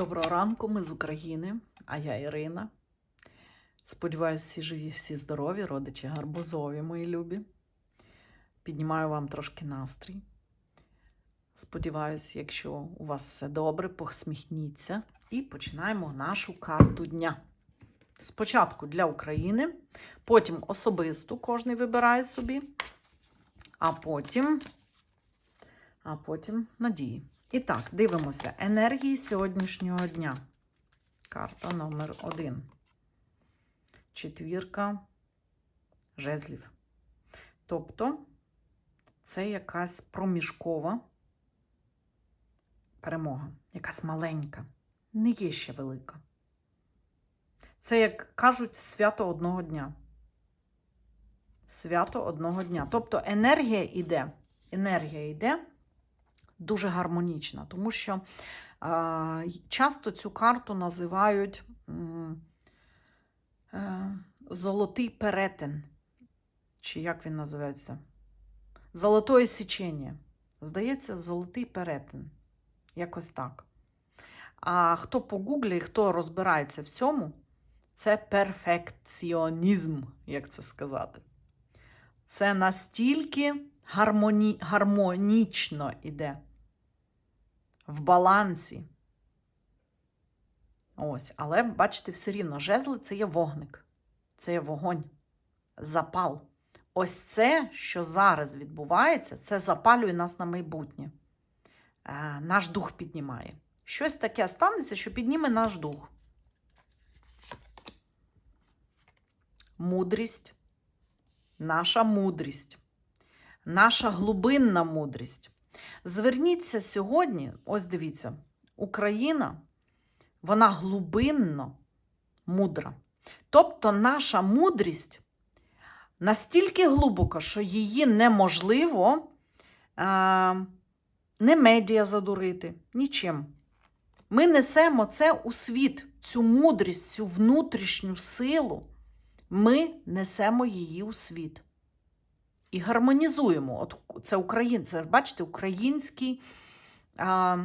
Доброго ранку, ми з України, а я Ірина. Сподіваюсь, всі живі, всі здорові, родичі гарбузові, мої любі. Піднімаю вам трошки настрій. Сподіваюсь, якщо у вас все добре, посміхніться. І починаємо нашу карту дня. Спочатку для України, потім особисту, кожен вибирає собі, а потім, а потім надії. І так, дивимося. Енергії сьогоднішнього дня. Карта номер один. Четвірка жезлів. Тобто, це якась проміжкова перемога, якась маленька, не є ще велика. Це, як кажуть, свято одного дня. Свято одного дня. Тобто енергія йде, енергія йде дуже гармонічна, тому що е, часто цю карту називають е, золотий перетин. Чи як він називається? Золотое січення. Здається, золотий перетин. Якось так. А хто погуглі, хто розбирається в цьому, це перфекціонізм, як це сказати. Це настільки гармоні... гармонічно іде в балансі. Ось, але бачите, все рівно, жезли це є вогник, це є вогонь, запал. Ось це, що зараз відбувається, це запалює нас на майбутнє. Е, наш дух піднімає. Щось таке станеться, що підніме наш дух. Мудрість, наша мудрість, наша глибинна мудрість. Зверніться сьогодні, ось дивіться, Україна, вона глибинно мудра. Тобто наша мудрість настільки глибока, що її неможливо е, не медіа задурити, нічим. Ми несемо це у світ, цю мудрість, цю внутрішню силу. Ми несемо її у світ. І гармонізуємо. От Це українці, бачите, український а,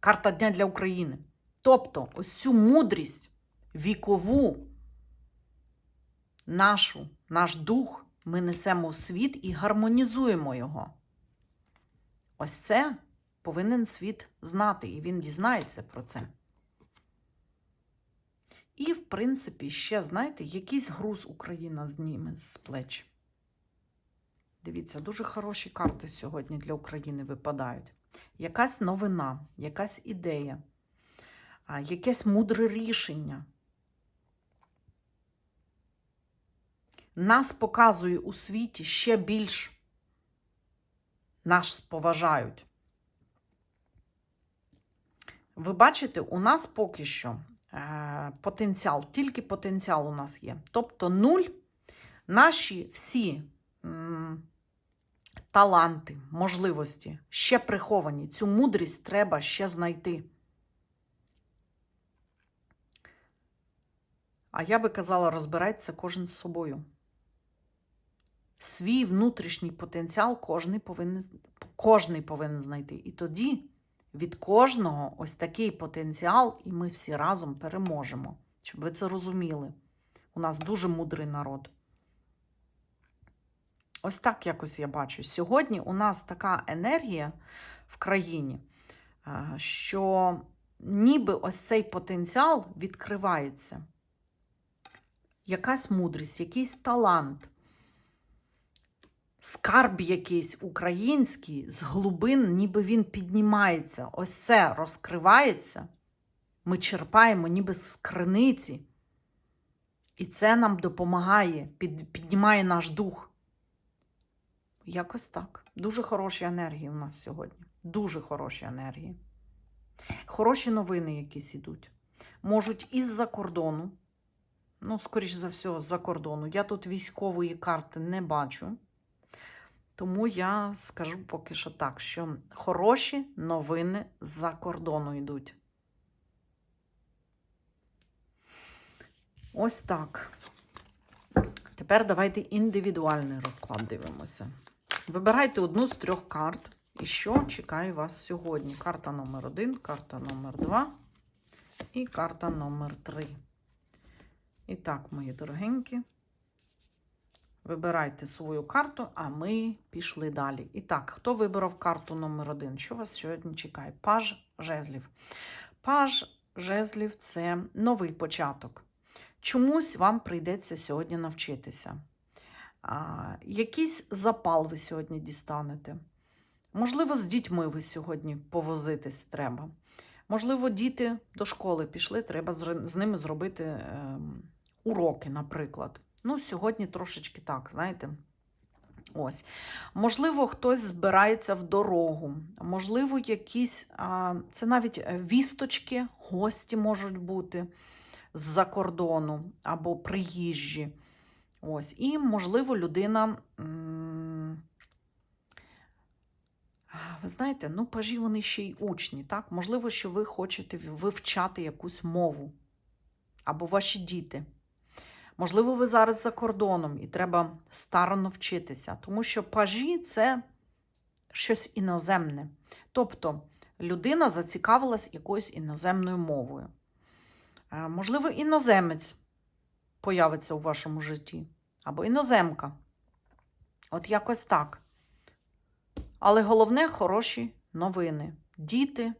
карта Дня для України. Тобто, ось цю мудрість вікову, нашу, наш дух, ми несемо у світ і гармонізуємо його. Ось це повинен світ знати, і він дізнається про це. І, в принципі, ще, знаєте, якийсь груз Україна зніме з плеч. Дивіться, дуже хороші карти сьогодні для України випадають. Якась новина, якась ідея, якесь мудре рішення. Нас показує у світі ще більш нас поважають. Ви бачите, у нас поки що е, потенціал, тільки потенціал у нас є. Тобто нуль, наші всі таланти, можливості ще приховані. Цю мудрість треба ще знайти. А я би казала, розбирається кожен з собою. Свій внутрішній потенціал кожний повинен, кожний повинен знайти. І тоді від кожного ось такий потенціал, і ми всі разом переможемо. Щоб ви це розуміли. У нас дуже мудрий народ. Ось так якось я бачу. Сьогодні у нас така енергія в країні, що ніби ось цей потенціал відкривається. Якась мудрість, якийсь талант, скарб якийсь український з глибин, ніби він піднімається. Ось це розкривається. Ми черпаємо ніби з криниці. І це нам допомагає, піднімає наш дух. Якось так. Дуже хороші енергії у нас сьогодні. Дуже хороші енергії. Хороші новини якісь ідуть. Можуть із-за кордону. Ну, скоріш за все, з-за кордону. Я тут військової карти не бачу. Тому я скажу поки що так, що хороші новини з-за кордону йдуть. Ось так. Тепер давайте індивідуальний розклад дивимося. Вибирайте одну з трьох карт. І що чекає вас сьогодні? Карта номер один, карта номер два і карта номер три. І так, мої дорогенькі, вибирайте свою карту, а ми пішли далі. І так, хто вибрав карту номер один? Що вас сьогодні чекає? Паж жезлів. Паж жезлів це новий початок. Чомусь вам прийдеться сьогодні навчитися. Якийсь запал ви сьогодні дістанете. Можливо, з дітьми ви сьогодні повозитись треба. Можливо, діти до школи пішли, треба з ними зробити е, уроки, наприклад. Ну, сьогодні трошечки так, знаєте. Ось. Можливо, хтось збирається в дорогу, можливо, якісь, це навіть е, вісточки, гості можуть бути з-за кордону або приїжджі. Ось. І, можливо, людина. ви знаєте, ну, пажі вони ще й учні, так? Можливо, що ви хочете вивчати якусь мову або ваші діти. Можливо, ви зараз за кордоном і треба старано вчитися, тому що пажі це щось іноземне. Тобто людина зацікавилась якоюсь іноземною мовою. Е, Можливо, іноземець появиться у вашому житті, або іноземка. От якось так. Але головне хороші новини. Діти,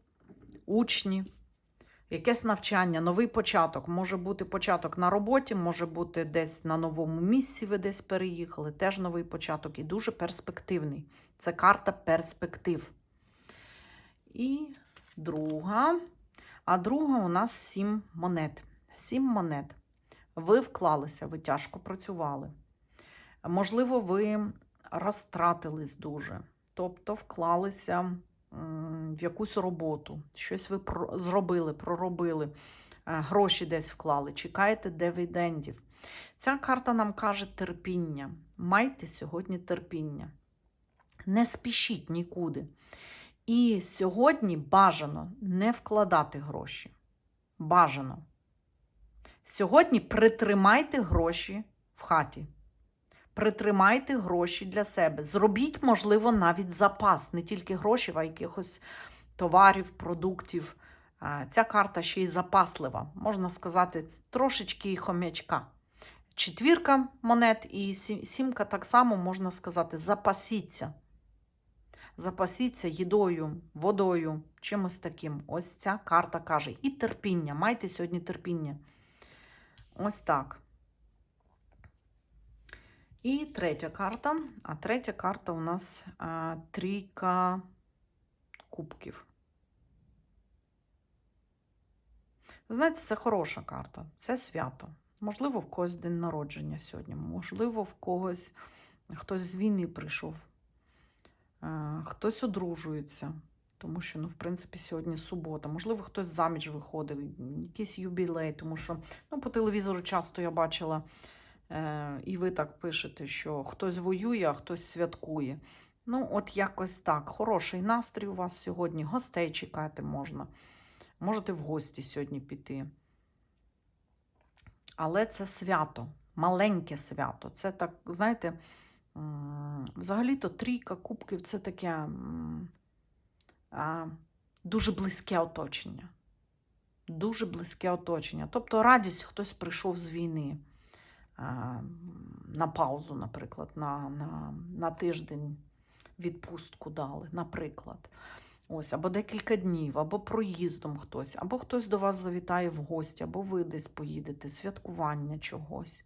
учні, якесь навчання, новий початок. Може бути початок на роботі, може бути десь на новому місці, ви десь переїхали. Теж новий початок і дуже перспективний. Це карта перспектив. І друга. А друга у нас сім монет. Сім монет. Ви вклалися, ви тяжко працювали. Можливо, ви розтратились дуже. Тобто вклалися в якусь роботу, щось ви зробили, проробили, е, гроші десь вклали, чекаєте дивідендів. Ця карта нам каже терпіння. Майте сьогодні терпіння. Не спішіть нікуди. І сьогодні бажано не вкладати гроші. Бажано. Сьогодні притримайте гроші в хаті. Притримайте гроші для себе. Зробіть, можливо, навіть запас, не тільки гроші, а якихось товарів, продуктів. Ця карта ще й запаслива, можна сказати, трошечки хомячка. Четвірка монет і сімка так само можна сказати, запасіться. Запасіться їдою, водою, чимось таким. Ось ця карта каже. І терпіння. Майте сьогодні терпіння. Ось так. І третя карта. А третя карта у нас а, трійка кубків. Ви знаєте, це хороша карта, це свято. Можливо, в когось день народження сьогодні, можливо, в когось хтось з війни прийшов, а, хтось одружується, тому що, ну, в принципі, сьогодні субота. Можливо, хтось заміж виходив, якийсь юбілей, тому що ну, по телевізору часто я бачила. Е, і ви так пишете, що хтось воює, а хтось святкує. Ну, от якось так. Хороший настрій у вас сьогодні. Гостей чекати можна. Можете в гості сьогодні піти. Але це свято, маленьке свято. Це так, знаєте, взагалі-то трійка кубків це таке дуже близьке оточення. Дуже близьке оточення. Тобто радість хтось прийшов з війни на паузу, наприклад, на, на, на тиждень відпустку дали, наприклад. Ось, Або декілька днів, або проїздом хтось, або хтось до вас завітає в гості, або ви десь поїдете, святкування чогось.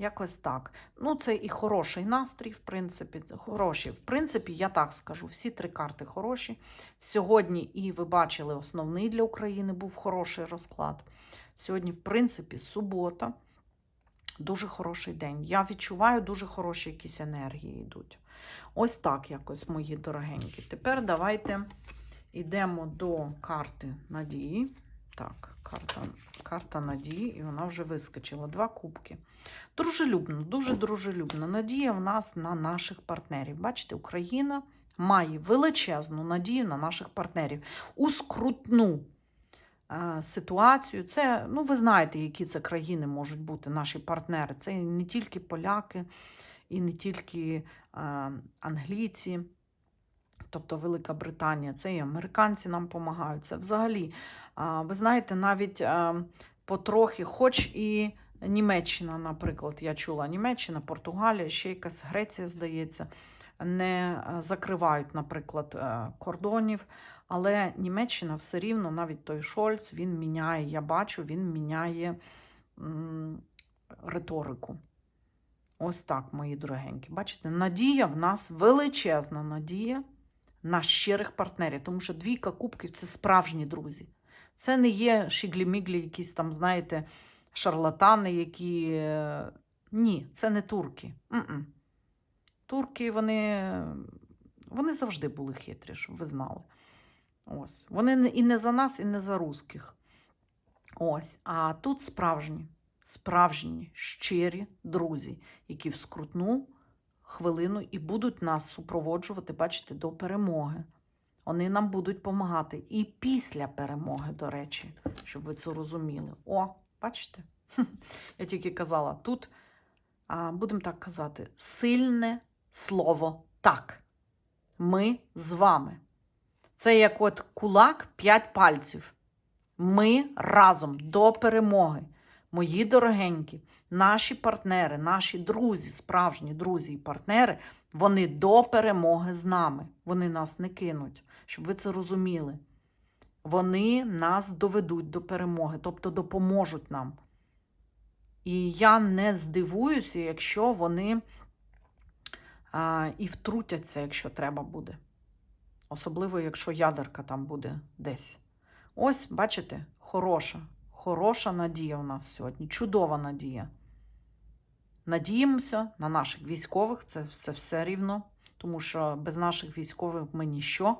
Якось так. Ну, це і хороший настрій, в принципі, хороші. В принципі, я так скажу, всі три карти хороші. Сьогодні, і ви бачили, основний для України був хороший розклад. Сьогодні, в принципі, субота. Дуже хороший день. Я відчуваю дуже хороші якісь енергії йдуть. Ось так якось, мої дорогенькі. Тепер давайте йдемо до карти надії. Так, карта карта надії, і вона вже вискочила. Два кубки. Дружелюбно, дуже дружелюбно. Надія в нас на наших партнерів. Бачите, Україна має величезну надію на наших партнерів. У скрутну ситуацію. Це, ну, ви знаєте, які це країни можуть бути наші партнери. Це не тільки поляки і не тільки англійці. Тобто Велика Британія, це і американці нам допомагають. Це взагалі, ви знаєте, навіть потрохи, хоч і Німеччина, наприклад, я чула Німеччина, Португалія, ще якась Греція, здається, не е, закривають, наприклад, е, кордонів. Але Німеччина все рівно, навіть той Шольц, він міняє, я бачу, він міняє риторику. Ось так, мої дорогенькі. Бачите, надія в нас величезна надія на щирих партнерів, тому що двійка кубків це справжні друзі. Це не є шіглі-міглі, якісь там, знаєте, шарлатани, які. е, Ні, це не турки. М-м. Турки, вони, вони завжди були хитрі, щоб ви знали. Ось. Вони і не за нас, і не за русських. Ось. А тут справжні, справжні, щирі друзі, які в скрутну хвилину і будуть нас супроводжувати, бачите, до перемоги. Вони нам будуть допомагати. І після перемоги, до речі, щоб ви це розуміли. О, бачите? Я тільки казала, тут, будемо так казати, сильне слово так. Ми з вами. Це як от кулак п'ять пальців. Ми разом до перемоги. Мої дорогенькі, наші партнери, наші друзі, справжні друзі і партнери, вони до перемоги з нами. Вони нас не кинуть, щоб ви це розуміли. Вони нас доведуть до перемоги, тобто допоможуть нам. І я не здивуюся, якщо вони а, і втрутяться, якщо треба буде. Особливо, якщо ядерка там буде десь. Ось, бачите, хороша, хороша надія у нас сьогодні, чудова надія. Надіємося на наших військових, це, це все рівно, тому що без наших військових ми ніщо.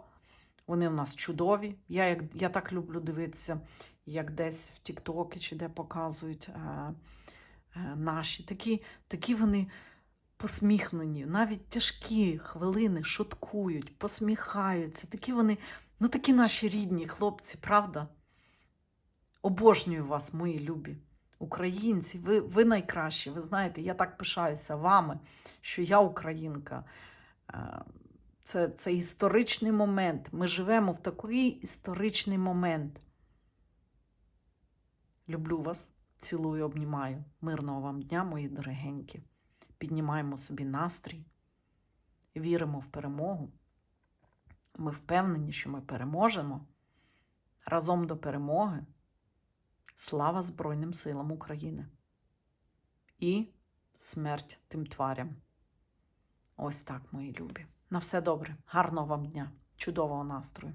Вони в нас чудові. Я, як, я так люблю дивитися, як десь в Тіктокі чи де показують е, е, наші. Такі, такі вони посміхнені, навіть тяжкі хвилини шуткують, посміхаються. Такі вони, ну такі наші рідні хлопці, правда? Обожнюю вас, мої любі. Українці, ви, ви найкращі. Ви знаєте, я так пишаюся вами, що я українка. Е, Це, це історичний момент. Ми живемо в такий історичний момент. Люблю вас, цілую, обнімаю. Мирного вам дня, мої дорогенькі. Піднімаємо собі настрій, віримо в перемогу. Ми впевнені, що ми переможемо. Разом до перемоги. Слава Збройним силам України. І смерть тим тварям. Ось так, мої любі. На все добре. Гарного вам дня, чудового настрою.